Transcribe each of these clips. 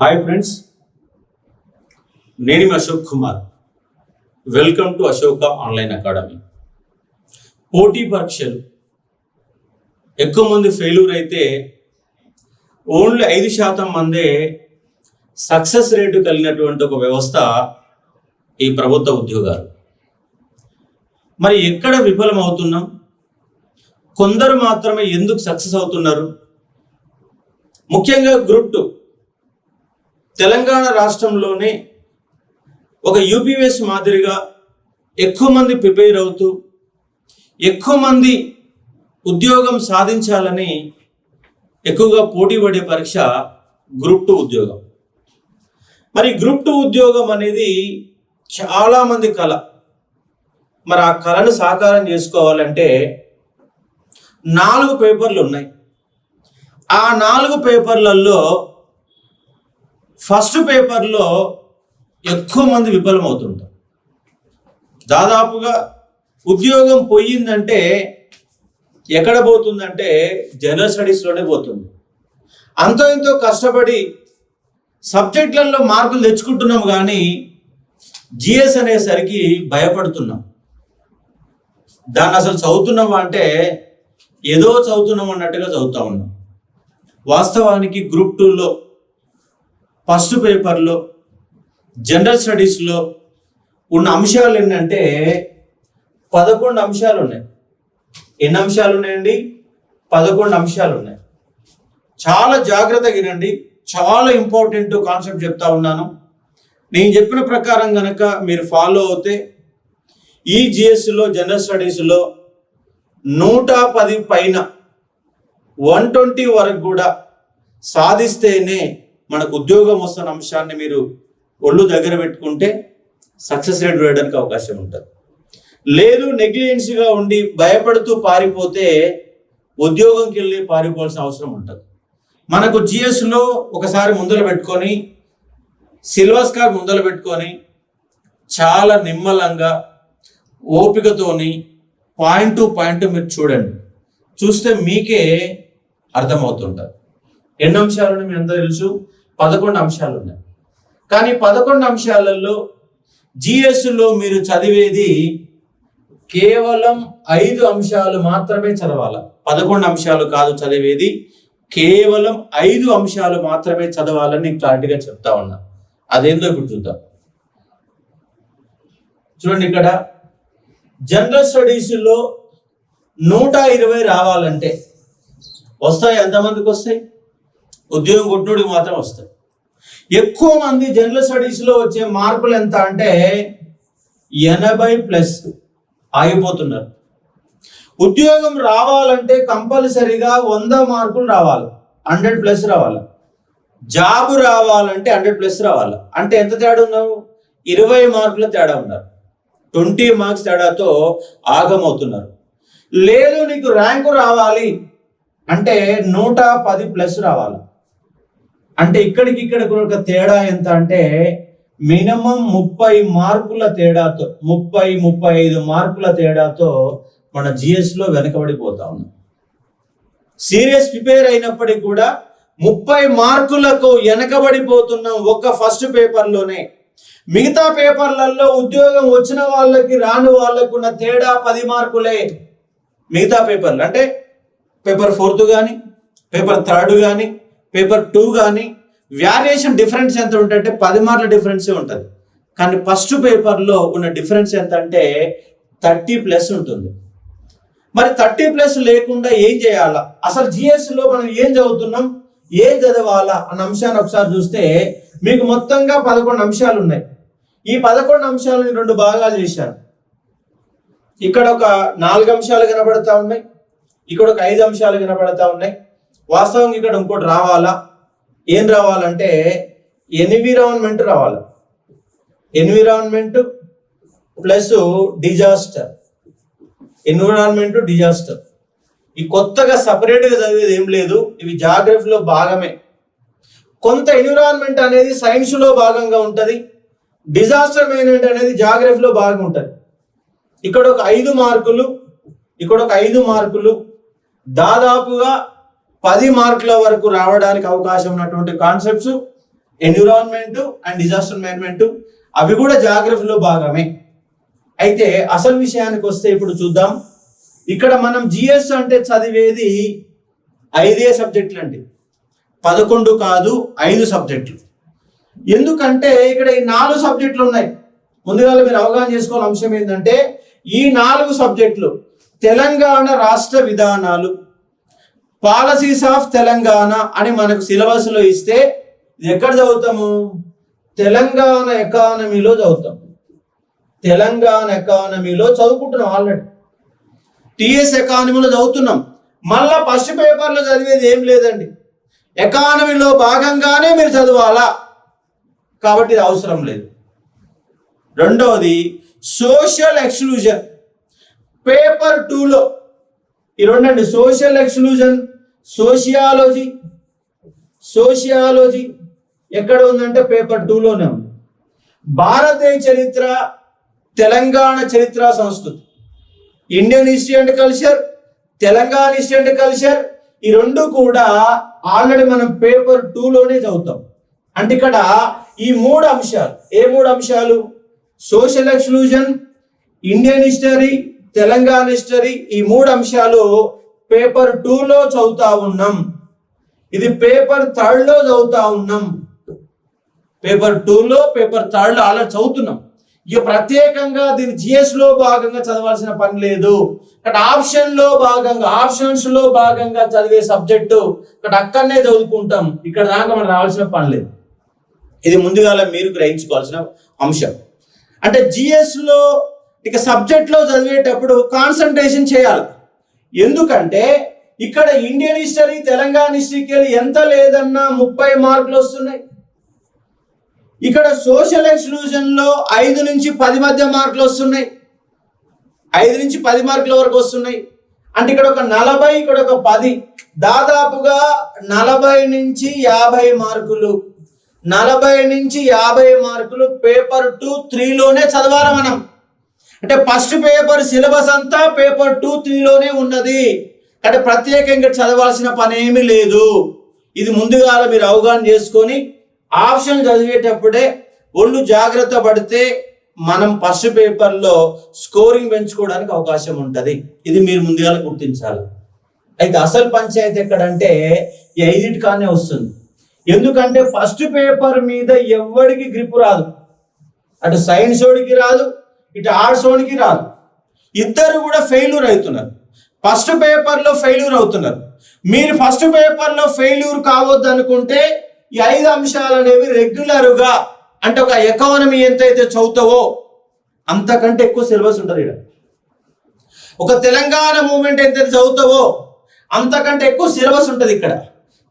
Hi friends నేను Ashok Kumar. Welcome to Ashoka online academy పోటీ పరీక్షలు. ఎక్కువ మంది ఫెయిల్యూర్ అయితే ఓన్లీ ఐదు శాతం మందే సక్సెస్ రేటు కలిగినటువంటి ఒక వ్యవస్థ ఈ ప్రభుత్వ ఉద్యోగాలు. మరి ఎక్కడ విఫలం అవుతున్నాం కొందరు మాత్రమే ఎందుకు సక్సెస్ అవుతున్నారు? ముఖ్యంగా గ్రూప్ టూ తెలంగాణ రాష్ట్రంలోనే ఒక యూపీఎస్ మాదిరిగా ఎక్కువ మంది ప్రిపేర్ అవుతూ ఎక్కువ మంది ఉద్యోగం సాధించాలని ఎక్కువగా పోటీ పడే పరీక్ష గ్రూప్ టూ ఉద్యోగం. మరి గ్రూప్ టూ ఉద్యోగం అనేది చాలామంది కళ. మరి ఆ కళను సాకారం చేసుకోవాలంటే నాలుగు పేపర్లు ఉన్నాయి. ఆ నాలుగు పేపర్లలో ఫస్ట్ పేపర్లో ఎక్కువ మంది విఫలమవుతుంటారు. దాదాపుగా ఉద్యోగం పోయిందంటే ఎక్కడ పోతుందంటే జనరల్ స్టడీస్లోనే పోతుంది. అంతో ఎంతో కష్టపడి సబ్జెక్టులలో మార్కులు తెచ్చుకుంటున్నాం కానీ జిఎస్ అనేసరికి భయపడుతున్నాం. దాన్ని అసలు చదువుతున్నాం అంటే ఏదో చదువుతున్నాం అన్నట్టుగా చదువుతా ఉన్నాం. వాస్తవానికి గ్రూప్ టూలో ఫస్ట్ పేపర్లో జనరల్ స్టడీస్లో ఉన్న అంశాలు ఏంటంటే పదకొండు అంశాలు ఉన్నాయి. ఎన్ని అంశాలు ఉన్నాయండి? పదకొండు అంశాలు ఉన్నాయి. చాలా జాగ్రత్తగా వినండి. చాలా ఇంపార్టెంట్ కాన్సెప్ట్ చెప్తా ఉన్నాను. నేను చెప్పిన ప్రకారం కనుక మీరు ఫాలో అవుతే ఈ జిఎస్లో జనరల్ స్టడీస్లో నూట పది పైన వన్ ట్వంటీ వరకు కూడా సాధిస్తేనే మనకు ఉద్యోగం వస్తున్న అంశాన్ని మీరు ఒళ్ళు దగ్గర పెట్టుకుంటే సక్సెస్ రేట్ వేయడానికి అవకాశం ఉంటుంది. లేదు నెగ్లిజెన్సీగా ఉండి భయపడుతూ పారిపోతే ఉద్యోగంకి వెళ్ళి పారిపోవాల్సిన అవసరం ఉంటుంది. మనకు జిఎస్లో ఒకసారి ముందర పెట్టుకొని సిలబస్ కార్ ముందర పెట్టుకొని చాలా నిమ్మలంగా ఓపికతోని పాయింట్ టు పాయింట్ మీరు చూడండి. చూస్తే మీకే అర్థమవుతుంటారు ఎన్ని అంశాలను మీ అందరూ తెలుసు? పదకొండు అంశాలు ఉన్నాయి. కానీ పదకొండు అంశాలలో జిఎస్లో మీరు చదివేది కేవలం ఐదు అంశాలు మాత్రమే చదవాలి? పదకొండు అంశాలు కాదు చదివేది కేవలం ఐదు అంశాలు మాత్రమే చదవాలని నేను క్లారిటీగా చెప్తా ఉన్నా. అదేందో ఇప్పుడు చూద్దాం. చూడండి ఇక్కడ. జనరల్ స్టడీస్లో నూట ఇరవై రావాలంటే వస్తాయి? ఎంతమందికి వస్తాయి? ఉద్యోగం కొట్టుడికి మాత్రం వస్తాయి ఎక్కువ మంది జనరల్ స్టడీస్లో వచ్చే మార్కులు ఎంత అంటే ఎనభై ప్లస్ ఆగిపోతున్నారు. ఉద్యోగం రావాలంటే కంపల్సరిగా వంద మార్కులు రావాలి. హండ్రెడ్ ప్లస్ రావాలి. జాబ్ రావాలంటే హండ్రెడ్ ప్లస్ రావాలి. అంటే ఎంత తేడా ఉన్నావు ఇరవై మార్కుల తేడా ఉన్నారు. ట్వంటీ మార్క్స్ తేడాతో ఆగమవుతున్నారు. లేదు నీకు ర్యాంకు రావాలి. అంటే నూట పది ప్లస్ రావాలి. అంటే ఇక్కడికి ఇక్కడ ఒక తేడా ఎంత అంటే మినిమం ముప్పై మార్కుల తేడాతో ముప్పై ముప్పై ఐదు మార్కుల తేడాతో మన జిఎస్లో వెనకబడిపోతా ఉన్నాం సీరియస్ ప్రిపేర్ అయినప్పటికీ కూడా ముప్పై మార్కులకు వెనకబడిపోతున్నాం ఒక్క ఫస్ట్ పేపర్లోనే మిగతా పేపర్లలో ఉద్యోగం వచ్చిన వాళ్ళకి రాని వాళ్ళకు ఉన్న తేడా పది మార్కులే. మిగతా పేపర్లు అంటే పేపర్ ఫోర్త్ కానీ పేపర్ థర్డ్ కానీ పేపర్ టూ కానీ వ్యారియేషన్ డిఫరెన్స్ ఎంత ఉంటుందంటే పది మార్ల డిఫరెన్సే ఉంటుంది. కానీ ఫస్ట్ పేపర్లో ఉన్న డిఫరెన్స్ ఎంత అంటే థర్టీ ప్లస్ ఉంటుంది. మరి థర్టీ ప్లస్ లేకుండా ఏం చేయాలా? అసలు జిఎస్లో మనం ఏం చదువుతున్నాం? ఏం చదవాలా? అన్న అంశాన్ని ఒకసారి చూస్తే మీకు మొత్తంగా పదకొండు అంశాలు ఉన్నాయి. ఈ పదకొండు అంశాలని రెండు భాగాలు చేశాను ఇక్కడ ఒక నాలుగు అంశాలు కనబడతా ఉన్నాయి. ఇక్కడ ఒక ఐదు అంశాలు కనబడతా ఉన్నాయి. వాస్తవంగా ఇక్కడ ఇంకోటి రావాలా? ఏం రావాలంటే ఎన్విరాన్మెంట్ రావాలి. Environment plus disaster. Environment disaster. ఈ కొత్తగా సపరేట్గా చదివేది ఏం లేదు ఇవి జాగ్రఫీలో భాగమే. కొంత ఎన్విరాన్మెంట్ అనేది సైన్స్లో భాగంగా ఉంటుంది డిజాస్టర్ మేనేజ్మెంట్ అనేది జాగ్రఫీలో భాగం ఉంటుంది. ఇక్కడ ఒక ఐదు మార్కులు ఇక్కడ ఒక ఐదు మార్కులు దాదాపుగా పది మార్కుల వరకు రావడానికి అవకాశం ఉన్నటువంటి concepts environment and disaster management అవి కూడా జాగ్రఫీలో భాగమే. అయితే అసలు విషయానికి వస్తే ఇప్పుడు చూద్దాం. ఇక్కడ మనం జిఎస్ అంటే చదివేది ఐదే సబ్జెక్టులు అండి. పదకొండు కాదు ఐదు సబ్జెక్టులు ఎందుకంటే ఇక్కడ ఈ నాలుగు సబ్జెక్టులు ఉన్నాయి. ముందుగా మీరు అవగాహన చేసుకోవాల అంశం ఏంటంటే ఈ నాలుగు సబ్జెక్టులు తెలంగాణ రాష్ట్ర విధానాలు. పాలసీస్ ఆఫ్ తెలంగాణ అని మనకు సిలబస్లో ఇస్తే ఎక్కడ చదువుతాము? తెలంగాణ ఎకానమీలో చదువుతాం తెలంగాణ ఎకానమీలో చదువుకుంటున్నాం ఆల్రెడీ. టిఎస్ ఎకానమీలో చదువుతున్నాం. మళ్ళా ఫస్ట్ పేపర్లో చదివేది ఏం లేదండి. ఎకానమీలో భాగంగానే మీరు చదవాలా? కాబట్టి ఇది అవసరం లేదు. రెండవది సోషల్ ఎక్స్క్లూజన్ పేపర్ టూలో ఈ రెండండి సోషల్ ఎక్స్క్లూజన్ సోషియాలజీ సోషియాలజీ ఎక్కడ ఉందంటే పేపర్ టూలోనే ఉంది. భారతీయ చరిత్ర తెలంగాణ చరిత్ర సంస్కృతి. Indian history and culture Telangana history and culture ఈ రెండు కూడా ఆల్రెడీ మనం పేపర్ టూలోనే చదువుతాం. అంటే ఇక్కడ ఈ మూడు అంశాలు ఏ మూడు అంశాలు? Social exclusion Indian history Telangana history ఈ మూడు అంశాలు పేపర్ టూలో చదువుతా ఉన్నాం. ఇది పేపర్ థర్డ్లో చదువుతా ఉన్నాం. పేపర్ టూలో పేపర్ థర్డ్లో అలా చదువుతున్నాం. ఇక ప్రత్యేకంగా దీని జిఎస్లో భాగంగా చదవాల్సిన పని లేదు. ఇక్కడ ఆప్షన్లో భాగంగా ఆప్షన్స్లో భాగంగా చదివే సబ్జెక్టు ఇక్కడ అక్కడనే చదువుకుంటాం. ఇక్కడ దాకా మనం రావాల్సిన పని లేదు. ఇది ముందుగా మీరు గ్రహించుకోవాల్సిన అంశం. అంటే జిఎస్లో ఇక సబ్జెక్ట్లో చదివేటప్పుడు కాన్సన్ట్రేషన్ చేయాలి. ఎందుకంటే ఇక్కడ ఇండియన్ హిస్టరీ తెలంగాణ హిస్టరీకి వెళ్ళి ఎంత లేదన్నా ముప్పై మార్కులు వస్తున్నాయి. ఇక్కడ సోషల్ ఎక్స్క్లూజన్లో ఐదు నుంచి పది మధ్య మార్కులు వస్తున్నాయి. ఐదు నుంచి పది మార్కుల వరకు వస్తున్నాయి. అంటే ఇక్కడ ఒక నలభై ఇక్కడ ఒక పది. దాదాపుగా నలభై నుంచి యాభై మార్కులు. నలభై నుంచి యాభై మార్కులు పేపర్ టూ త్రీలోనే చదవాలి మనం. అంటే ఫస్ట్ పేపర్ సిలబస్ అంతా పేపర్ టూ త్రీలోనే ఉన్నది. అంటే ప్రత్యేకంగా చదవాల్సిన పని ఏమీ లేదు. ఇది ముందుగా మీరు అవగాహన చేసుకొని ఆప్షన్ చదివేటప్పుడే ఒళ్ళు జాగ్రత్త పడితే మనం ఫస్ట్ పేపర్లో స్కోరింగ్ పెంచుకోవడానికి అవకాశం ఉంటుంది. ఇది మీరు ముందుగా గుర్తించాలి. అయితే అసలు పంచాయతీ ఎక్కడంటే ఈ ఐదింటి కానే వస్తుంది. ఎందుకంటే ఫస్ట్ పేపర్ మీద ఎవరికి గ్రిప్ రాదు. అటు సైన్స్ వాడికి రాదు ఇటు ఆడసోనికి రాదు. ఇద్దరు కూడా ఫెయిల్యూర్ అవుతున్నారు. ఫస్ట్ పేపర్లో ఫెయిల్యూర్ అవుతున్నారు. మీరు ఫస్ట్ పేపర్లో ఫెయిల్యూర్ కావద్దు అనుకుంటే ఈ ఐదు అంశాలు అనేవి రెగ్యులర్గా అంటే ఒక ఎకానమీ ఎంతైతే చదువుతావో అంతకంటే ఎక్కువ సిలబస్ ఉంటుంది ఇక్కడ ఒక తెలంగాణ మూమెంట్ ఎంత చదువుతావో అంతకంటే ఎక్కువ సిలబస్ ఉంటుంది ఇక్కడ.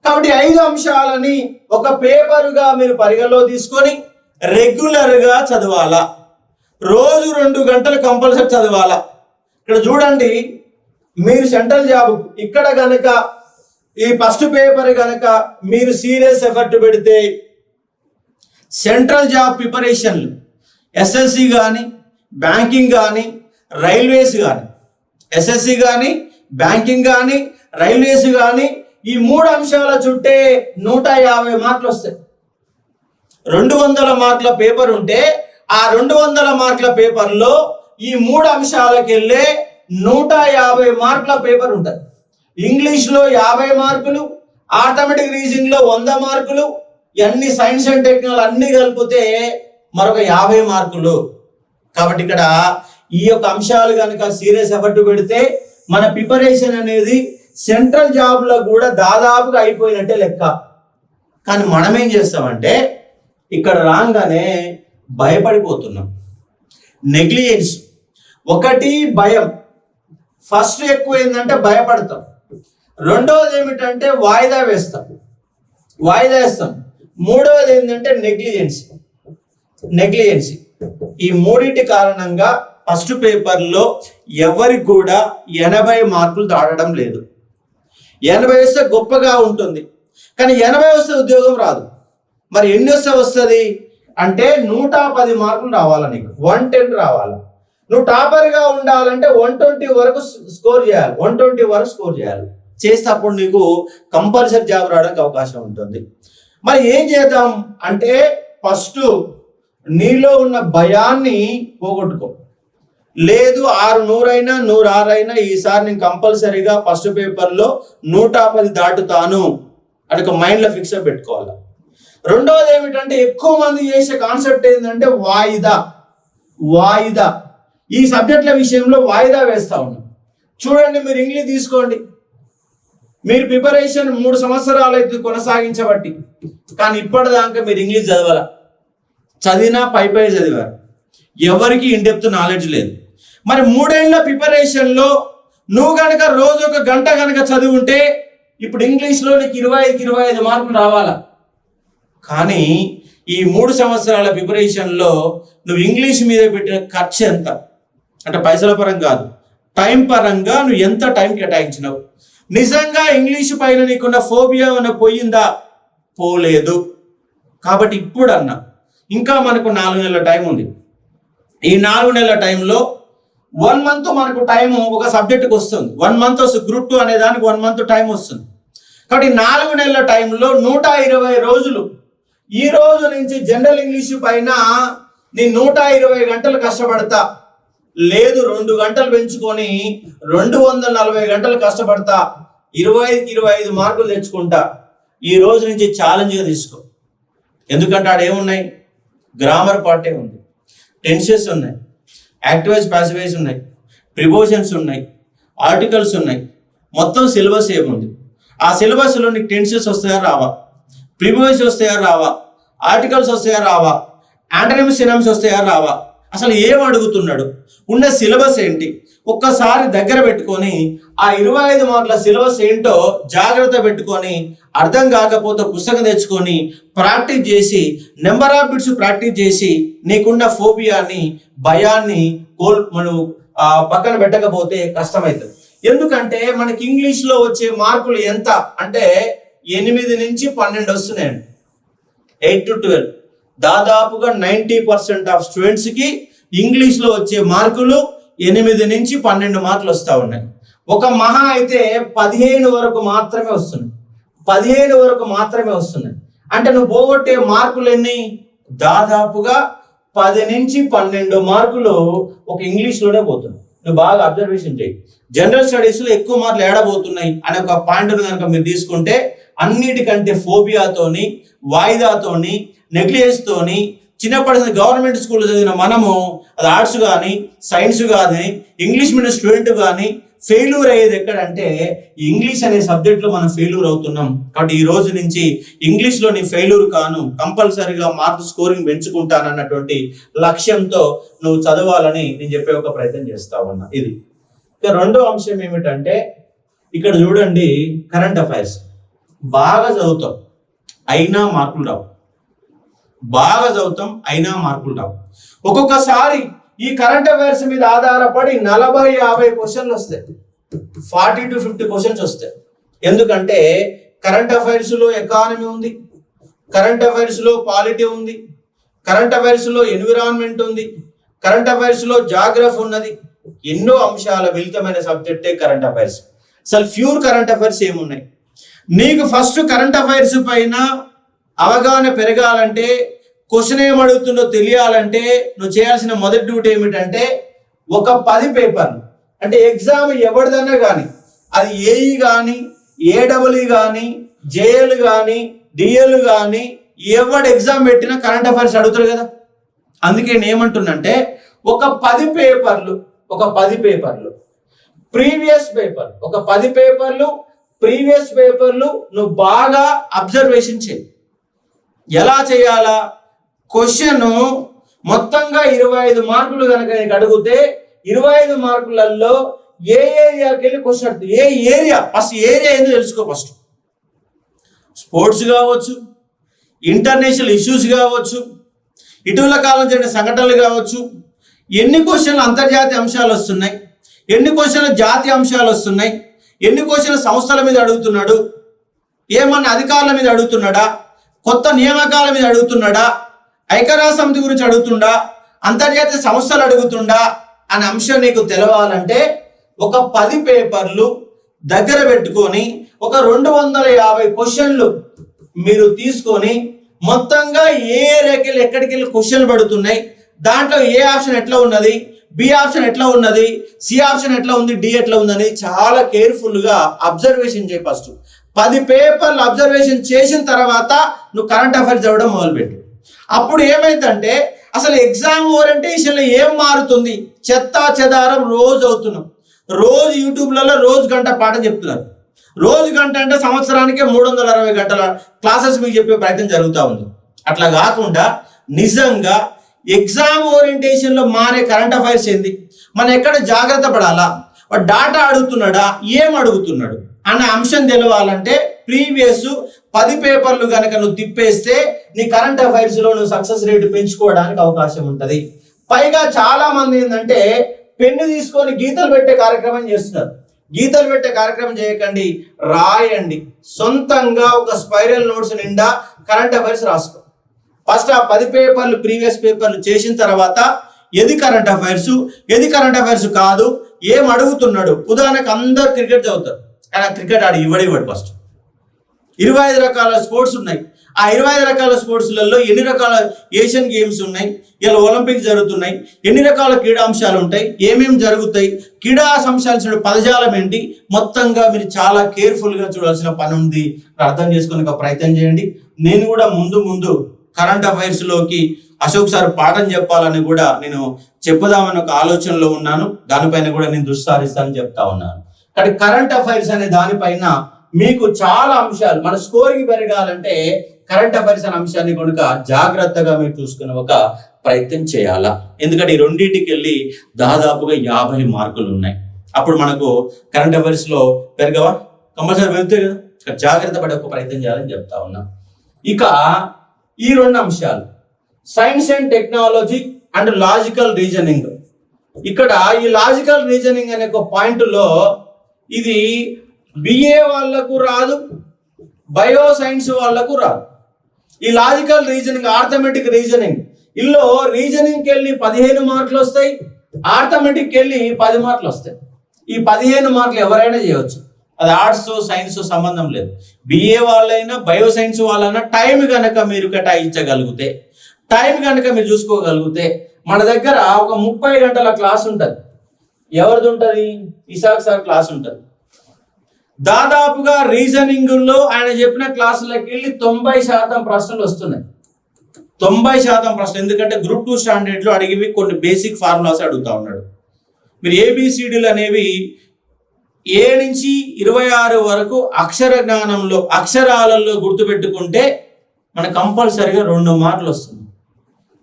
కాబట్టి ఐదు అంశాలని ఒక పేపరుగా మీరు పరిగణలో తీసుకొని రెగ్యులర్గా చదవాలా. రోజు రెండు గంటలు కంపల్సరీ చదవాలా? ఇక్కడ చూడండి మీరు సెంట్రల్ జాబ్ ఇక్కడ కనుక ఈ ఫస్ట్ పేపర్ కనుక మీరు సీరియస్ ఎఫర్ట్ పెడితే సెంట్రల్ జాబ్ ప్రిపరేషన్లు ఎస్ఎస్సి కానీ బ్యాంకింగ్ కానీ రైల్వేస్ కానీ ఎస్ఎస్సి కానీ బ్యాంకింగ్ కానీ రైల్వేస్ కానీ ఈ మూడు అంశాల చుట్టే నూట యాభై మార్కులు వస్తాయి. రెండు వందల మార్కుల పేపర్ ఉంటే ఆ రెండు వందల మార్కుల పేపర్లో ఈ మూడు అంశాలకు వెళ్ళే నూట యాభై మార్కుల పేపర్ ఉంటుంది. ఇంగ్లీష్లో యాభై మార్కులు ఆటోమేటిక్ రీజనింగ్లో వంద మార్కులు అన్ని సైన్స్ అండ్ టెక్నాలజీ అన్ని కలిపితే మరొక యాభై మార్కులు. కాబట్టి ఇక్కడ ఈ యొక్క అంశాలు కనుక సీరియస్ ఎఫర్ట్ పెడితే మన ప్రిపరేషన్ అనేది సెంట్రల్ జాబ్లో కూడా దాదాపుగా అయిపోయినట్టే లెక్క. కానీ మనం ఏం చేస్తామంటే ఇక్కడ రాగానే భయపడిపోతున్నాం. నెగ్లిజెన్స్ ఒకటి భయం. ఫస్ట్ ఎక్కువ ఏంటంటే భయపడతాం. రెండవది ఏమిటంటే వాయిదా వేస్తాం. వాయిదా వేస్తాం. మూడవది ఏంటంటే నెగ్లిజెన్సీ నెగ్లిజెన్సీ ఈ మూడింటి కారణంగా ఫస్ట్ పేపర్లో ఎవరికి కూడా ఎనభై మార్కులు దాటడం లేదు. ఎనభై వస్తే గొప్పగా ఉంటుంది. కానీ ఎనభై వస్తే ఉద్యోగం రాదు. మరి ఎన్ని వస్తే వస్తుంది? అంటే నూట పది మార్కులు రావాలా నీకు? వన్ టెన్ రావాలా? నువ్వు టాపర్గా ఉండాలంటే వన్ ట్వంటీ వరకు స్కోర్ చేయాలి. వన్ ట్వంటీ వరకు స్కోర్ చేయాలి. చేస్తే అప్పుడు నీకు కంపల్సరీ జాబ్ రావడానికి అవకాశం ఉంటుంది. మరి ఏం చేద్దాం అంటే ఫస్ట్ నీలో ఉన్న భయాన్ని పోగొట్టుకో. లేదు ఆరు నూరైనా నూరు ఆరైనా ఈసారి నేను కంపల్సరీగా ఫస్ట్ పేపర్లో నూట పది దాటుతాను అని ఒక మైండ్లో ఫిక్స్ పెట్టుకోవాలి? రెండవది ఏమిటంటే ఎక్కువ మంది చేసే కాన్సెప్ట్ ఏంటంటే వాయిదా. వాయిదా. ఈ సబ్జెక్టుల విషయంలో వాయిదా వేస్తూ ఉన్నాం. చూడండి మీరు ఇంగ్లీష్ తీసుకోండి. మీరు ప్రిపరేషన్ మూడు సంవత్సరాలు అయితే కొనసాగించబట్టి కానీ ఇప్పటిదాకా మీరు ఇంగ్లీష్ చదవాల. చదివినా పై పై చదివారు ఎవరికి ఇండెప్త్ నాలెడ్జ్ లేదు. మరి మూడేళ్ళ ప్రిపరేషన్లో నువ్వు కనుక రోజు ఒక గంట కనుక చదివి ఇప్పుడు ఇంగ్లీష్లో నీకు ఇరవై ఐదు ఇరవై ఐదు మార్కులు రావాలా? కానీ ఈ మూడు సంవత్సరాల ప్రిపరేషన్లో నువ్వు ఇంగ్లీష్ మీద పెట్టిన ఖర్చు ఎంత? అంటే పైసల పరంగా కాదు. టైం పరంగా నువ్వు ఎంత టైం కేటాయించినావు? నిజంగా ఇంగ్లీష్ పైన నీకున్న ఫోబియా ఏమైనా పోయిందా? పోలేదు. కాబట్టి ఇప్పుడు అన్న ఇంకా మనకు నాలుగు నెలల టైం ఉంది. ఈ నాలుగు నెలల టైంలో వన్ మంత్ మనకు టైం ఒక సబ్జెక్టుకి వస్తుంది. వన్ మంత్ వస్తుంది గ్రూప్ టూ అనే దానికి వన్ మంత్ టైం వస్తుంది. కాబట్టి నాలుగు నెలల టైంలో నూట ఇరవై రోజులు ఈ రోజు నుంచి జనరల్ ఇంగ్లీష్ పైన నేను నూట ఇరవై గంటలు కష్టపడతా. లేదు రెండు గంటలు పెంచుకొని రెండు వందల నలభై గంటలు కష్టపడతా. ఇరవై ఇరవై ఐదు మార్కులు తెచ్చుకుంటా. ఈ రోజు నుంచి ఛాలెంజ్గా తీసుకో. ఎందుకంటే ఆడ ఏమున్నాయి? గ్రామర్ పార్టే ఉంది. టెన్సెస్ ఉన్నాయి. యాక్టివైజ్ ప్యాసివైజ్ ఉన్నాయి. ప్రిపోజన్స్ ఉన్నాయి. ఆర్టికల్స్ ఉన్నాయి. మొత్తం సిలబస్ ఏముంది? ఆ సిలబస్లో నీకు టెన్సెస్ వస్తాయా రావా? ప్రిబోయిస్ వస్తాయా రావా? ఆర్టికల్స్ వస్తాయా రావా? యాంటనమిస్ సినమ్స్ వస్తాయా రావా? అసలు ఏం అడుగుతున్నాడు? ఉన్న సిలబస్ ఏంటి? ఒక్కసారి దగ్గర పెట్టుకొని ఆ ఇరవై ఐదు మార్కుల సిలబస్ ఏంటో జాగ్రత్త పెట్టుకొని అర్థం కాకపోతే పుస్తకం తెచ్చుకొని ప్రాక్టీస్ చేసి నెంబర్ ఆఫ్ బిట్స్ ప్రాక్టీస్ చేసి నీకున్న ఫోబియాని భయాన్ని కోల్ మనం పక్కన పెట్టకపోతే కష్టమవుతుంది ఎందుకంటే మనకి ఇంగ్లీష్లో వచ్చే మార్కులు ఎంత? అంటే ఎనిమిది నుంచి పన్నెండు వస్తున్నాయండి. ఎయిట్ టు ట్వెల్వ్ దాదాపుగా నైంటీ పర్సెంట్ ఆఫ్ స్టూడెంట్స్కి ఇంగ్లీష్లో వచ్చే మార్కులు ఎనిమిది నుంచి పన్నెండు మార్కులు వస్తూ ఉన్నాయి. ఒక మహా అయితే పదిహేను వరకు మాత్రమే వస్తున్నాయి. పదిహేను వరకు మాత్రమే వస్తున్నాయి. అంటే నువ్వు పోగొట్టే మార్కులు ఎన్ని? దాదాపుగా పది నుంచి పన్నెండు మార్కులు ఒక ఇంగ్లీష్లోనే పోతున్నాయి. నువ్వు బాగా అబ్జర్వేషన్ చేయి జనరల్ స్టడీస్లో ఎక్కువ మార్కులు ఏడబోతున్నాయి అనే ఒక పాయింట్ను కనుక మీరు తీసుకుంటే అన్నిటికంటే ఫోబియాతోని వాయిదాతోని నెగ్లిజెన్స్తోని చిన్నప్పటి నుంచి గవర్నమెంట్ స్కూల్లో చదివిన మనము అది ఆర్ట్స్ కానీ సైన్స్ కానీ ఇంగ్లీష్ మీడియం స్టూడెంట్ కానీ ఫెయిల్యూర్ అయ్యేది ఎక్కడంటే ఇంగ్లీష్ అనే సబ్జెక్ట్లో మనం ఫెయిల్యూర్ అవుతున్నాం. కాబట్టి ఈ రోజు నుంచి ఇంగ్లీష్లో నీ ఫెయిల్యూర్ కాను కంపల్సరీగా మార్క్ స్కోరింగ్ పెంచుకుంటానన్నటువంటి లక్ష్యంతో నువ్వు చదవాలని నేను చెప్పే ఒక ప్రయత్నం చేస్తా ఉన్నా. ఇది. ఇక రెండో అంశం ఏమిటంటే ఇక్కడ చూడండి కరెంట్ అఫైర్స్ బాగా చదువుతాం. అయినా మార్కులు రావు. బాగా చదువుతాం అయినా మార్కులు రావు. ఒక్కొక్కసారి ఈ కరెంట్ అఫైర్స్ మీద ఆధారపడి నలభై యాభై క్వశ్చన్లు వస్తాయి. ఫార్టీ టు ఫిఫ్టీ క్వశ్చన్స్ వస్తాయి. ఎందుకంటే కరెంట్ అఫైర్స్లో ఎకానమీ ఉంది. కరెంట్ అఫైర్స్లో పాలిటీ ఉంది. కరెంట్ అఫైర్స్లో ఎన్విరాన్మెంట్ ఉంది. కరెంట్ అఫైర్స్లో జాగ్రఫీ ఉన్నది. ఎన్నో అంశాల మిళితమైన సబ్జెక్టే కరెంట్ అఫైర్స్. అసలు ప్యూర్ కరెంట్ అఫైర్స్ ఏమున్నాయి? నీకు ఫస్ట్ కరెంట్ అఫైర్స్ పైన అవగాహన పెరగాలంటే క్వశ్చన్ ఏం అడుగుతుందో తెలియాలంటే నువ్వు చేయాల్సిన మొదటి డ్యూటీ ఏమిటంటే ఒక పది పేపర్లు అంటే ఎగ్జామ్ ఎవరిదన్నా కానీ అది ఏఈ కానీ ఏడబ్ల్యూ కానీ జేఎల్ కానీ డిఎల్ కానీ ఎవడు ఎగ్జామ్ పెట్టినా కరెంట్ అఫైర్స్ అడుగుతారు కదా. అందుకే నేను ఏమంటున్నంటే ఒక పది పేపర్లు ఒక పది పేపర్లు ప్రీవియస్ పేపర్ ఒక పది పేపర్లు ప్రీవియస్ పేపర్లు నువ్వు బాగా అబ్జర్వేషన్ చేయి. ఎలా చేయాలా? క్వశ్చన్ మొత్తంగా ఇరవై ఐదు మార్కులు కనుక నీకు అడిగితే ఇరవై ఐదు మార్కులలో ఏ ఏరియాకి వెళ్ళి క్వశ్చన్ అడుగుతుంది ఏ ఏరియా? ఫస్ట్ ఏరియా ఏందో తెలుసుకో ఫస్ట్. స్పోర్ట్స్ కావచ్చు ఇంటర్నేషనల్ ఇష్యూస్ కావచ్చు ఇటీవల కాలం జరిగిన సంఘటనలు కావచ్చు ఎన్ని క్వశ్చన్లు అంతర్జాతీయ అంశాలు వస్తున్నాయి ఎన్ని క్వశ్చన్లు జాతీయ అంశాలు వస్తున్నాయి ఎన్ని క్వశ్చన్లు సంస్థల మీద అడుగుతున్నాడు? ఏమన్నా అధికారుల మీద అడుగుతున్నాడా? కొత్త నియామకాల మీద అడుగుతున్నాడా? ఐక్యరాజ్య సమితి గురించి అడుగుతుండా? అంతర్జాతీయ సంస్థలు అడుగుతుండా? అనే అంశం నీకు తెలవాలంటే ఒక పది పేపర్లు దగ్గర పెట్టుకొని ఒక రెండు వందల యాభై క్వశ్చన్లు మీరు తీసుకొని మొత్తంగా ఏ రేఖలు ఎక్కడికి వెళ్ళి క్వశ్చన్లు పడుతున్నాయి? దాంట్లో ఏ ఆప్షన్ ఎట్లా ఉన్నది? బి ఆప్షన్ ఎట్లా ఉన్నది? సి ఆప్షన్ ఎట్లా ఉంది? డి ఎట్లా ఉందని చాలా కేర్ఫుల్గా అబ్జర్వేషన్ చేయి ఫస్ట్ పది పేపర్లు అబ్జర్వేషన్ చేసిన తర్వాత నువ్వు కరెంట్ అఫైర్స్ చదవడం మొదలుపెట్టు. అప్పుడు ఏమైందంటే అసలు ఎగ్జామ్ ఓరియంటేషన్లో ఏం మారుతుంది? చెత్త చెదారం రోజు అవుతున్నాం. రోజు యూట్యూబ్లలో రోజు గంట పాఠం చెప్తున్నారు. రోజు గంట అంటే సంవత్సరానికే మూడు వందల అరవై గంటల క్లాసెస్ మీకు చెప్పే ప్రయత్నం జరుగుతూ ఉంది. అట్లా కాకుండా నిజంగా ఎగ్జామ్ ఓరియంటేషన్లో మారే కరెంట్ అఫైర్స్ ఏంది? మనం ఎక్కడ జాగ్రత్త పడాలా? వాడు డాటా అడుగుతున్నాడా? ఏం అడుగుతున్నాడు? అనే అంశం తెలవాలంటే ప్రీవియస్ పది పేపర్లు కనుక నువ్వు తిప్పేస్తే నీ కరెంట్ అఫైర్స్లో నువ్వు సక్సెస్ రేటు పెంచుకోవడానికి అవకాశం ఉంటుంది. పైగా చాలా మంది ఏంటంటే పెన్ను తీసుకొని గీతలు పెట్టే కార్యక్రమం చేస్తున్నారు. గీతలు పెట్టే కార్యక్రమం చేయకండి రాయండి. సొంతంగా ఒక స్పైరల్ నోట్స్ నిండా కరెంట్ అఫైర్స్ రాసుకో. ఫస్ట్ ఆ పది పేపర్లు ప్రీవియస్ పేపర్లు చేసిన తర్వాత ఎది కరెంట్ అఫైర్స్ ఎది కరెంట్ అఫైర్స్ కాదు ఏం అడుగుతున్నాడు? ఉదాహరణకు అందరు క్రికెట్ చదువుతారు. కానీ ఆ క్రికెట్ ఆడి ఇవ్వడు ఇవ్వడు ఫస్ట్ ఇరవై ఐదు రకాల స్పోర్ట్స్ ఉన్నాయి. ఆ ఇరవై ఐదు రకాల స్పోర్ట్స్లలో ఎన్ని రకాల ఏషియన్ గేమ్స్ ఉన్నాయి? ఇలా ఒలింపిక్స్ జరుగుతున్నాయి. ఎన్ని రకాల క్రీడాంశాలు ఉంటాయి? ఏమేమి జరుగుతాయి? క్రీడా అంశాల్సిన పదజాలం ఏంటి? మొత్తంగా మీరు చాలా కేర్ఫుల్గా చూడాల్సిన పని ఉంది. అర్థం చేసుకునే ఒక ప్రయత్నం చేయండి. నేను కూడా ముందు ముందు కరెంట్ అఫైర్స్లోకి అశోక్ సార్ పాఠం చెప్పాలని కూడా నేను చెప్పుదామని ఒక ఆలోచనలో ఉన్నాను. దానిపైన కూడా నేను దుస్సారిస్తానని చెప్తా ఉన్నాను. కానీ కరెంట్ అఫైర్స్ అనే దానిపైన మీకు చాలా అంశాలు మన స్కోరింగ్ పెరగాలంటే కరెంట్ అఫైర్స్ అనే అంశాన్ని కనుక జాగ్రత్తగా మీరు చూసుకునే ఒక ప్రయత్నం చేయాలా? ఎందుకంటే ఈ రెండింటికి వెళ్ళి దాదాపుగా యాభై మార్కులు ఉన్నాయి. అప్పుడు మనకు కరెంట్ అఫైర్స్లో పెరగవా? కంపల్సరీ పెరుగుతాయి కదా. జాగ్రత్త పడే ఒక ప్రయత్నం చేయాలని చెప్తా ఉన్నా. ఇక ఈ రెండు అంశాలు science and technology and logical reasoning ఇక్కడ ఈ లాజికల్ రీజనింగ్ అనే ఒక పాయింట్లో ఇది బిఏ వాళ్ళకు రాదు బయో సైన్స్ వాళ్ళకు రాదు. ఈ లాజికల్ రీజనింగ్ ఆర్థమెటిక్ రీజనింగ్ ఇల్లో రీజనింగ్కి వెళ్ళి పదిహేను మార్కులు వస్తాయి ఆర్థమెటిక్కి వెళ్ళి పది మార్కులు వస్తాయి. ఈ పదిహేను మార్కులు ఎవరైనా చేయవచ్చు అది ఆర్ట్స్ సైన్స్ సంబంధం లేదు. బిఏ వాళ్ళైనా బయో సైన్స్ వాళ్ళైనా టైం కనుక మీరు కేటాయించగలిగితే టైం కనుక మీరు చూసుకోగలిగితే మన దగ్గర ఒక ముప్పై గంటల క్లాస్ ఉంటుంది. ఎవరిది ఉంటుంది? ఇసాక్ సార్ క్లాస్ ఉంటుంది. దాదాపుగా రీజనింగ్లో ఆయన చెప్పిన క్లాసులకు వెళ్ళి తొంభై శాతం ప్రశ్నలు వస్తున్నాయి. తొంభై శాతం ప్రశ్నలు. ఎందుకంటే గ్రూప్ టూ స్టాండర్డ్లో అడిగివి కొన్ని బేసిక్ ఫార్ములాస్ అడుగుతా ఉన్నాడు. మీరు ఏబిసిడీలు అనేవి ఏ నుంచి ఇరవై ఆరు వరకు అక్షర జ్ఞానంలో అక్షరాలలో గుర్తుపెట్టుకుంటే మనకు కంపల్సరిగా రెండు మార్కులు వస్తుంది.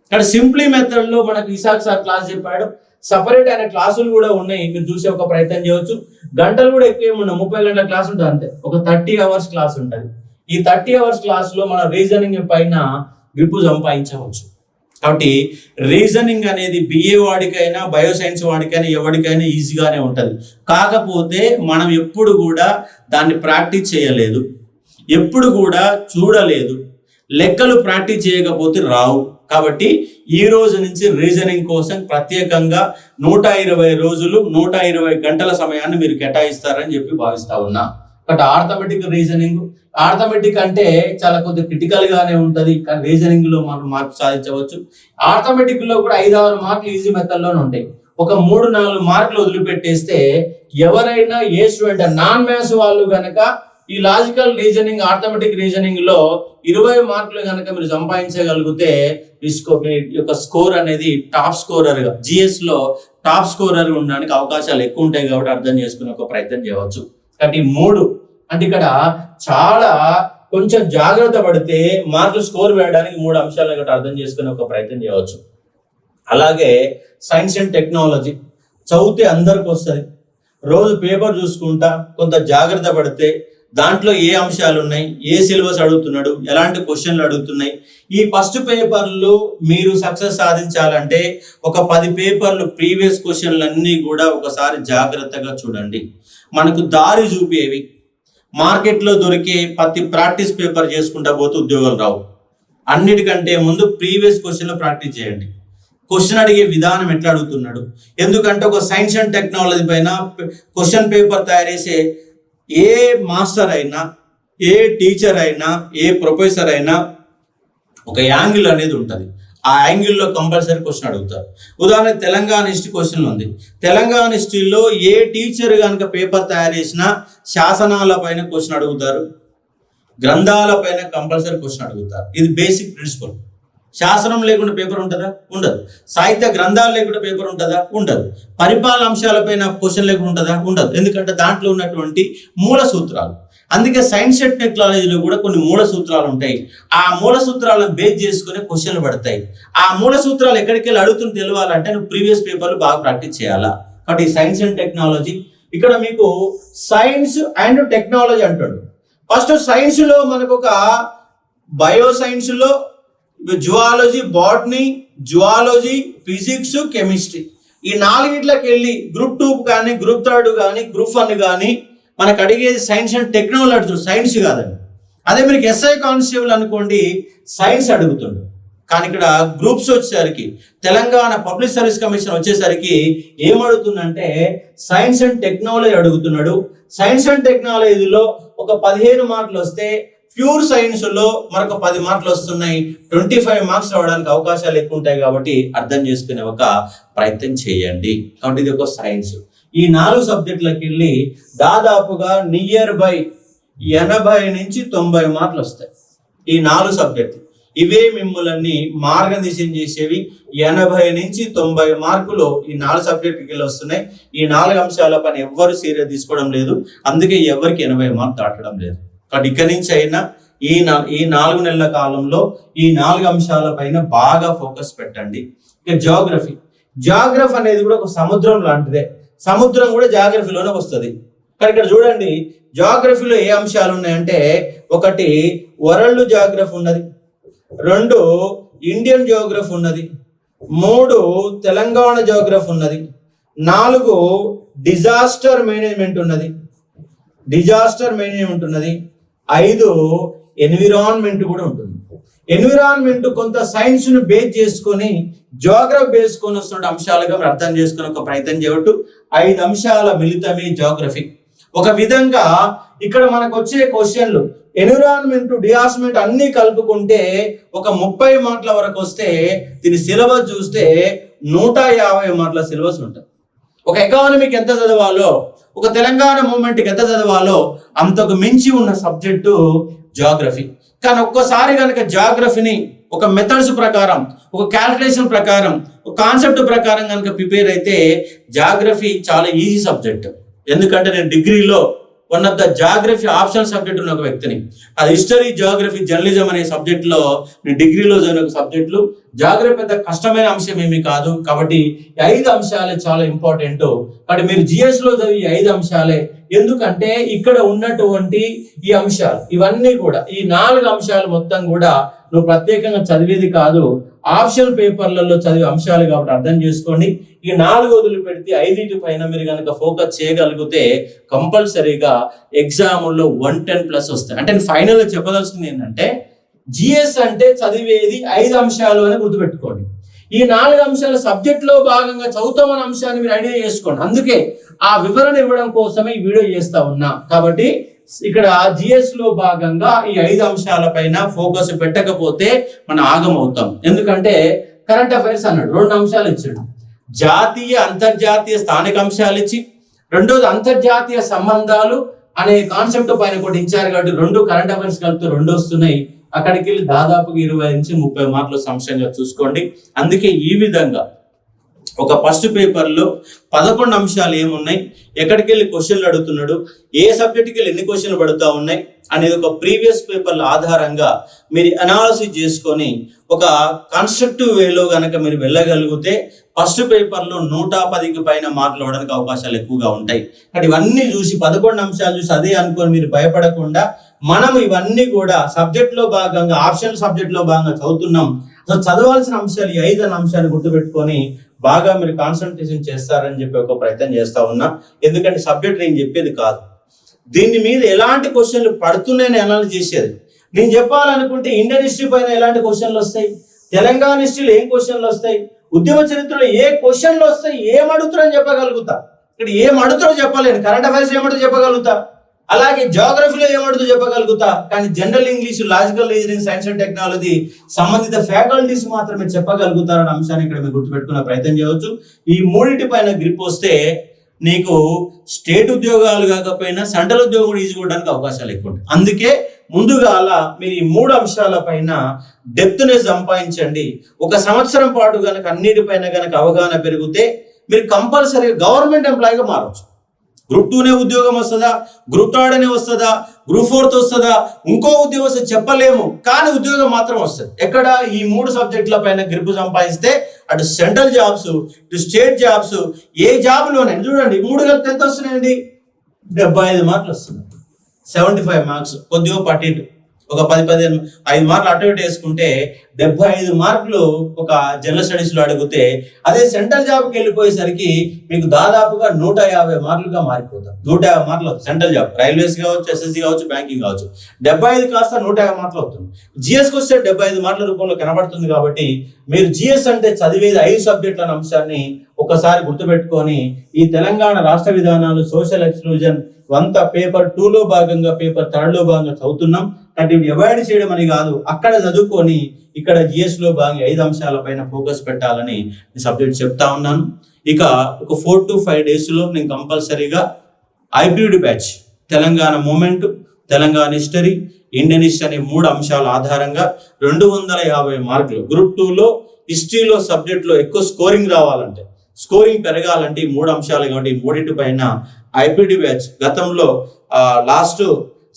ఇక్కడ సింప్లీ మెథడ్లో మనకు ఇసాక్ సార్ క్లాస్ చెప్పాడు. సపరేట్ అయిన క్లాసులు కూడా ఉన్నాయి. మీరు చూసే ఒక ప్రయత్నం చేయవచ్చు గంటలు కూడా ఎక్కువ ఏమున్నాయి ముప్పై గంటల క్లాస్ ఉంటుంది అంతే. ఒక థర్టీ అవర్స్ క్లాస్ ఉంటుంది. ఈ థర్టీ అవర్స్ క్లాస్లో మన రీజనింగ్ పైన గ్రిప్ సంపాదించవచ్చు. కాబట్టి రీజనింగ్ అనేది బిఏ వాడికైనా బయోసైన్స్ వాడికైనా ఎవరికైనా ఈజీగానే ఉంటుంది. కాకపోతే మనం ఎప్పుడు కూడా దాన్ని ప్రాక్టీస్ చేయలేదు. ఎప్పుడు కూడా చూడలేదు. లెక్కలు ప్రాక్టీస్ చేయకపోతే రావు. కాబట్టి ఈ రోజు నుంచి రీజనింగ్ కోసం ప్రత్యేకంగా నూట ఇరవై రోజులు నూట ఇరవై గంటల సమయాన్ని మీరు కేటాయిస్తారని చెప్పి భావిస్తా ఉన్నా. బట్ ఆర్థమెటిక్ రీజనింగ్ ఆర్థమెటిక్ అంటే చాలా కొద్ది క్రిటికల్ గానే ఉంటది కానీ రీజనింగ్లో మనం మార్పు సాధించవచ్చు. ఆర్థమెటిక్లో కూడా ఐదు ఆరు మార్కులు ఈజీ మెథడ్లోనే ఉంటాయి. ఒక మూడు నాలుగు మార్కులు వదిలిపెట్టేస్తే ఎవరైనా ఏ స్టూడెంట్ నాన్ మ్యాథ్స్ వాళ్ళు గనక ఈ లాజికల్ రీజనింగ్ ఆర్థమెటిక్ రీజనింగ్లో ఇరవై మార్కులు కనుక మీరు సంపాదించగలిగితే యొక్క స్కోర్ అనేది టాప్ స్కోరర్గా జిఎస్లో టాప్ స్కోరర్ ఉండడానికి అవకాశాలు ఎక్కువ ఉంటాయి కాబట్టి అర్థం చేసుకునే ఒక ప్రయత్నం చేయవచ్చు. కాబట్టి మూడు అంటే ఇక్కడ చాలా కొంచెం జాగ్రత్త పడితే మార్కులు స్కోర్ వేయడానికి మూడు అంశాలను గట్రా అర్థం చేసుకునే ఒక ప్రయత్నం చేయవచ్చు. అలాగే సైన్స్ అండ్ టెక్నాలజీ చదివితే అందరికి వస్తుంది. రోజు పేపర్ చూసుకుంటా కొంత జాగ్రత్త పడితే దాంట్లో ఏ అంశాలు ఉన్నాయి ఏ సిలబస్ అడుగుతున్నాడు ఎలాంటి క్వశ్చన్లు అడుగుతున్నాయి. ఈ ఫస్ట్ పేపర్లు మీరు సక్సెస్ సాధించాలంటే ఒక పది పేపర్లు ప్రీవియస్ క్వశ్చన్లు అన్నీ కూడా ఒకసారి జాగ్రత్తగా చూడండి. మనకు దారి చూపేవి మార్కెట్లో దొరికే ప్రతి ప్రాక్టీస్ పేపర్ చేసుకుంటా పోతే ఉద్యోగాలు రావు. అన్నిటికంటే ముందు ప్రీవియస్ క్వశ్చన్లో ప్రాక్టీస్ చేయండి. క్వశ్చన్ అడిగే విధానం ఎట్లా అడుగుతున్నాడు? ఎందుకంటే ఒక సైన్స్ అండ్ టెక్నాలజీ పైన క్వశ్చన్ పేపర్ తయారు చేసే ఏ మాస్టర్ అయినా ఏ టీచర్ అయినా ఏ ప్రొఫెసర్ అయినా ఒక యాంగిల్ అనేది ఉంటుంది. ఆ యాంగిల్లో కంపల్సరీ క్వశ్చన్ అడుగుతారు. ఉదాహరణ తెలంగాణ హిస్టరీ క్వశ్చన్ ఉంది. తెలంగాణ హిస్టరీలో ఏ టీచర్ కనుక పేపర్ తయారు చేసినా శాసనాల పైన క్వశ్చన్ అడుగుతారు? గ్రంథాల పైన కంపల్సరీ క్వశ్చన్ అడుగుతారు. ఇది బేసిక్ ప్రిన్సిపల్ శాసనం లేకుండా పేపర్ ఉంటుందా? ఉండదు. సాహిత్య గ్రంథాలు లేకుండా పేపర్ ఉంటుందా? ఉండదు. పరిపాలన అంశాలపైన క్వశ్చన్ లేకుండా ఉంటుందా? ఉండదు. ఎందుకంటే దాంట్లో ఉన్నటువంటి మూల సూత్రాలు. అందుకే సైన్స్ అండ్ టెక్నాలజీలో కూడా కొన్ని మూల సూత్రాలు ఉంటాయి. ఆ మూల సూత్రాలను బేస్ చేసుకుని క్వశ్చన్లు పడతాయి. ఆ మూల సూత్రాలు ఎక్కడికి వెళ్ళి అడుగుతుంది తెలియాలంటే నువ్వు ప్రీవియస్ పేపర్లు బాగా ప్రాక్టీస్ చేయాలా? కాబట్టి సైన్స్ అండ్ టెక్నాలజీ ఇక్కడ మీకు సైన్స్ అండ్ టెక్నాలజీ అంటాడు. ఫస్ట్ సైన్స్లో మనకు ఒక బయో సైన్స్లో zoology botany zoology physics chemistry ఈ నాలుగిట్లకి వెళ్ళి గ్రూప్ టూ కానీ గ్రూప్ థర్డ్ కానీ గ్రూప్ వన్ కానీ మనకు అడిగేది సైన్స్ అండ్ టెక్నాలజీ అడుగుతుంది సైన్స్ కాదండి. అదే మీకు ఎస్ఐ కానిస్టేబుల్ అనుకోండి సైన్స్ అడుగుతుండు. కానీ ఇక్కడ గ్రూప్స్ వచ్చేసరికి తెలంగాణ పబ్లిక్ సర్వీస్ కమిషన్ వచ్చేసరికి ఏమడుగుతుందంటే సైన్స్ అండ్ టెక్నాలజీ అడుగుతున్నాడు. సైన్స్ అండ్ టెక్నాలజీలో ఒక పదిహేను మార్కులు వస్తే ప్యూర్ సైన్స్లో మరొక పది మార్కులు వస్తున్నాయి. ట్వంటీ ఫైవ్ మార్క్స్ రావడానికి అవకాశాలు ఎక్కువ ఉంటాయి కాబట్టి అర్థం చేసుకునే ఒక ప్రయత్నం చేయండి. కాబట్టి ఇది ఒక సైన్స్ ఈ నాలుగు సబ్జెక్టులకు వెళ్ళి దాదాపుగా నియర్ బై ఎనభై నుంచి తొంభై మార్కులు వస్తాయి. ఈ నాలుగు సబ్జెక్టులు ఇవే మిమ్మల్ని మార్గనిర్దేశం చేసేవి. ఎనభై నుంచి తొంభై మార్కులు ఈ నాలుగు సబ్జెక్టుకి వస్తున్నాయి. ఈ నాలుగు అంశాల పైన ఎవ్వరు సీరియస్ తీసుకోవడం లేదు. అందుకే ఎవరికి ఎనభై మార్కులు దాటడం లేదు. కాబట్టి ఇక్కడి నుంచి అయినా ఈ నా ఈ నాలుగు నెలల కాలంలో ఈ నాలుగు అంశాల పైన బాగా ఫోకస్ పెట్టండి. ఇక జాగ్రఫీ జాగ్రఫీ అనేది కూడా ఒక సముద్రం లాంటిదే. సముద్రం కూడా జాగ్రఫీలోనే వస్తుంది. కానీ ఇక్కడ చూడండి జాగ్రఫీలో ఏ అంశాలు ఉన్నాయంటే ఒకటి వరల్డ్ జాగ్రఫీ ఉన్నది రెండు ఇండియన్ జోగ్రఫీ ఉన్నది మూడు తెలంగాణ జోగ్రఫీ ఉన్నది నాలుగు డిజాస్టర్ మేనేజ్మెంట్ ఉన్నది డిజాస్టర్ మేనేజ్మెంట్ ఉన్నది ఐదు ఎన్విరాన్మెంట్ కూడా ఉంటుంది. ఎన్విరాన్మెంట్ కొంత సైన్స్ను బేస్ చేసుకొని జోగ్రఫీ వేసుకొని వస్తున్న అంశాలుగా మీరు అర్థం చేసుకుని ఒక ప్రయత్నం చేయొట్టు ఐదు అంశాల మిళితమే జోగ్రఫీ ఒక విధంగా ఇక్కడ మనకు వచ్చే క్వశ్చన్లు ఎన్విరాన్మెంట్ డియాస్మెంట్ అన్ని కలుపుకుంటే ఒక ముప్పై మార్కుల వరకు వస్తే దీని సిలబస్ చూస్తే నూట యాభై మార్కుల సిలబస్ ఉంటుంది. ఒక ఎకానమీకి ఎంత చదవాలో ఒక తెలంగాణ మూమెంట్కి ఎంత చదవాలో అంతకు మించి ఉన్న సబ్జెక్టు జాగ్రఫీ కానీ ఒక్కసారి కనుక జాగ్రఫీని ఒక మెథడ్స్ ప్రకారం ఒక క్యాల్కులేషన్ ప్రకారం ఒక కాన్సెప్ట్ ప్రకారం కనుక ప్రిపేర్ అయితే జాగ్రఫీ చాలా ఈజీ సబ్జెక్ట్ ఎందుకంటే నేను డిగ్రీలో one of the geography optional subject ఉన్న ఒక వ్యక్తిని. అది హిస్టరీ జాగ్రఫీ జర్నలిజం అనే సబ్జెక్ట్లో నేను డిగ్రీలో చదివిన ఒక సబ్జెక్టులు జాగ్రఫీ పెద్ద కష్టమైన అంశం ఏమీ కాదు. కాబట్టి ఐదు అంశాలే చాలా ఇంపార్టెంట్ కాబట్టి మీరు జిఎస్లో చదివి ఐదు అంశాలే ఎందుకంటే ఇక్కడ ఉన్నటువంటి ఈ అంశాలు ఇవన్నీ కూడా ఈ నాలుగు అంశాలు మొత్తం కూడా నువ్వు ప్రత్యేకంగా చదివేది కాదు. ఆప్షన్ పేపర్లలో చదివే అంశాలు కాబట్టి అర్థం చేసుకోండి. ఈ నాలుగు వదిలి పెడితే ఐదింటి పైన మీరు కనుక ఫోకస్ చేయగలిగితే కంపల్సరీగా ఎగ్జామ్లో వన్ టెన్ ప్లస్ వస్తాయి. అంటే ఫైనల్లో చెప్పదలుచుకుంది ఏంటంటే జిఎస్ అంటే చదివేది ఐదు అంశాలు అని గుర్తుపెట్టుకోండి. ఈ నాలుగు అంశాల సబ్జెక్ట్లో భాగంగా చదువుతామన్న అంశాన్ని మీరు ఐడియా చేసుకోండి. అందుకే ఆ వివరణ ఇవ్వడం కోసమే ఈ వీడియో చేస్తా ఉన్నా. కాబట్టి ఇక్కడ జిఎస్లో భాగంగా ఈ ఐదు అంశాల పైన ఫోకస్ పెట్టకపోతే మనం ఆగమవుతాం ఎందుకంటే కరెంట్ అఫైర్స్ అన్నాడు రెండు అంశాలు ఇచ్చాడు. జాతీయ అంతర్జాతీయ స్థానిక అంశాలు ఇచ్చి రెండోది అంతర్జాతీయ సంబంధాలు అనే కాన్సెప్ట్ పైన కూడా ఇచ్చారు కాబట్టి రెండు కరెంట్ అఫైర్స్ కలిపితే రెండు వస్తున్నాయి. అక్కడికి వెళ్ళి దాదాపుగా ఇరవై నుంచి ముప్పై మార్కులు సంశయంగా చూసుకోండి. అందుకే ఈ విధంగా ఒక ఫస్ట్ పేపర్లో పదకొండు అంశాలు ఏమున్నాయి? ఎక్కడికి వెళ్ళి క్వశ్చన్లు అడుగుతున్నాడు? ఏ సబ్జెక్ట్కి వెళ్ళి ఎన్ని క్వశ్చన్లు పడుతూ ఉన్నాయి? అనేది ఒక ప్రీవియస్ పేపర్ల ఆధారంగా మీరు అనాలసిస్ చేసుకొని ఒక కన్స్ట్రక్టివ్ వేలో కనుక మీరు వెళ్ళగలిగితే ఫస్ట్ పేపర్లో నూట పదికి పైన మార్కులు ఇవ్వడానికి అవకాశాలు ఎక్కువగా ఉంటాయి. కానీ ఇవన్నీ చూసి పదకొండు అంశాలు చూసి అదే అనుకొని మీరు భయపడకుండా మనం ఇవన్నీ కూడా సబ్జెక్ట్లో భాగంగా ఆప్షన్ సబ్జెక్ట్లో భాగంగా చదువుతున్నాం. సో చదవాల్సిన అంశాలు ఈ ఐదు అన్న అంశాలు గుర్తుపెట్టుకొని బాగా మీరు కాన్సన్ట్రేషన్ చేస్తారని చెప్పి ఒక ప్రయత్నం చేస్తా ఉన్నా. ఎందుకంటే సబ్జెక్ట్ నేను చెప్పేది కాదు. దీని మీద ఎలాంటి క్వశ్చన్లు పడుతున్నాయని అనాలిసిస్ చేసేది. నేను చెప్పాలనుకుంటే ఇండియన్ హిస్టరీ పైన ఎలాంటి క్వశ్చన్లు వస్తాయి? తెలంగాణ హిస్టరీలో ఏం క్వశ్చన్లు వస్తాయి? ఉద్యమ చరిత్రలో ఏ క్వశ్చన్లు వస్తాయి? ఏం అడుగుతారని చెప్పగలుగుతా. ఇక్కడ ఏం అడుగుతారో చెప్పలేను. కరెంట్ అఫైర్స్ ఏమంటారో చెప్పగలుగుతా. అలాగే జాగ్రఫీలో ఏమడుతూ చెప్పగలుగుతా. కానీ general English logical reasoning science and technology సంబంధిత ఫ్యాకల్టీస్ మాత్రమే చెప్పగలుగుతారన్న అంశాన్ని ఇక్కడ మీరు గుర్తుపెట్టుకునే ప్రయత్నం చేయవచ్చు. ఈ మూడింటి పైన గ్రిప్ వస్తే నీకు స్టేట్ ఉద్యోగాలు కాకపోయినా సెంట్రల్ ఉద్యోగం కూడా ఈజీ అవకాశాలు ఎక్కువ ఉంటాయి. అందుకే ముందుగా అలా మీరు ఈ మూడు అంశాల పైన డెప్త్ని సంపాదించండి. ఒక సంవత్సరం పాటు కనుక అన్నిటిపైన కనుక అవగాహన పెరిగితే మీరు కంపల్సరీగా గవర్నమెంట్ ఎంప్లాయీగా మారవచ్చు గ్రూప్ టూనే ఉద్యోగం వస్తుందా? గ్రూప్ థర్డ్ అనే వస్తుందా? గ్రూప్ ఫోర్త్ వస్తుందా? ఇంకో ఉద్యోగం వస్తే చెప్పలేము. కానీ ఉద్యోగం మాత్రం వస్తుంది. ఎక్కడ? ఈ మూడు సబ్జెక్టుల పైన గ్రిప్ సంపాదిస్తే అటు సెంట్రల్ జాబ్స్ ఇటు స్టేట్ జాబ్స్ ఏ జాబ్లోనే చూడండి మూడు కలిపి ఎంత వస్తున్నాయండి? డెబ్బై ఐదు మార్కులు వస్తున్నాయి. Seventy five marks. కొద్దిగా పట్టి ఒక పది పదిహేను ఐదు మార్కులు అటు ఇటు వేసుకుంటే డెబ్బై ఐదు మార్కులు ఒక జనరల్ స్టడీస్లో అడిగితే అదే సెంట్రల్ జాబ్కి వెళ్ళిపోయేసరికి మీకు దాదాపుగా నూట యాభై మార్కులుగా మారిపోతాం నూట యాభై మార్కులు అవుతుంది సెంట్రల్ జాబ్ రైల్వేస్ కావచ్చు ఎస్ఎస్సి కావచ్చు బ్యాంకింగ్ కావచ్చు. డెబ్బై ఐదు కాస్త నూట యాభై మార్కులు అవుతుంది. జిఎస్కి వస్తే డెబ్బై ఐదు మార్కుల రూపంలో కనబడుతుంది కాబట్టి మీరు జిఎస్ అంటే చదివేది ఐదు సబ్జెక్టుల అంశాన్ని ఒకసారి గుర్తుపెట్టుకొని ఈ తెలంగాణ రాష్ట్ర విధానాలు సోషల్ ఎక్స్క్లూజన్ వంత పేపర్లో భాగంగా పేపర్ థర్డ్లో భాగంగా చదువుతున్నాం. అంటే ఇవి అవాయిడ్ చేయడం అని కాదు అక్కడ చదువుకొని ఇక్కడ జిఎస్లో భాగంగా ఐదు అంశాల పైన ఫోకస్ పెట్టాలని సబ్జెక్ట్ చెప్తా ఉన్నాను. ఇక ఒక ఫోర్ టు ఫైవ్ డేస్లో నేను కంపల్సరీగా hybrid batch Telangana movement Telangana history Indian history అనే మూడు అంశాల ఆధారంగా రెండు వందల యాభై మార్కులు. గ్రూప్ టూలో హిస్టరీలో సబ్జెక్ట్లో ఎక్కువ స్కోరింగ్ రావాలంటే స్కోరింగ్ పెరగాలంటే ఈ మూడు అంశాలు కాబట్టి ఈ మూడింటి పైన ఐపీడి బ్యాచ్ గతంలో లాస్ట్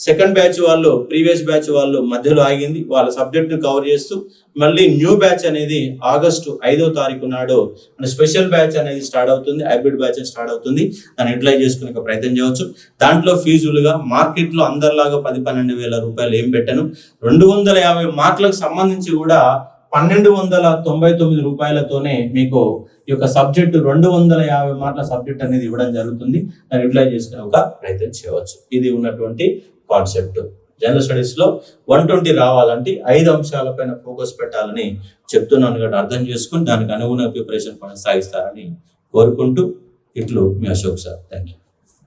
సెకండ్ బ్యాచ్ వాళ్ళు ప్రీవియస్ బ్యాచ్ వాళ్ళు మధ్యలో ఆగింది. వాళ్ళ సబ్జెక్ట్ కవర్ చేస్తూ మళ్ళీ న్యూ బ్యాచ్ అనేది ఆగస్టు ఐదో తారీఖు నాడు మన స్పెషల్ బ్యాచ్ అనేది స్టార్ట్ అవుతుంది. హైబ్రిడ్ బ్యాచ్ స్టార్ట్ అవుతుంది. దాన్ని యూటిలైజ్ చేసుకునే ఒక ప్రయత్నం చేయవచ్చు. దాంట్లో ఫీజులుగా మార్కెట్లో అందరిలాగా పది పన్నెండు వేల రూపాయలు ఏం పెట్టాను. రెండు వందల యాభై మార్కులకు సంబంధించి కూడా పన్నెండు వందల తొంభై తొమ్మిది రూపాయలతోనే మీకు ఈ యొక్క సబ్జెక్ట్ రెండు వందల యాభై మార్కుల సబ్జెక్ట్ అనేది ఇవ్వడం జరుగుతుంది. దాన్ని యూటిలైజ్ చేసుకునే ఒక ప్రయత్నం చేయవచ్చు. ఇది ఉన్నటువంటి కాన్సెప్ట్. జనరల్ స్టడీస్లో వన్ ట్వంటీ రావాలంటే ఐదు అంశాలపైన ఫోకస్ పెట్టాలని చెప్తున్నాను కాబట్టి అర్థం చేసుకుని దానికి అనుగుణ ప్రిపరేషన్ కొనసాగిస్తారని కోరుకుంటూ ఇట్లు మీ అశోక్ సార్. Thank you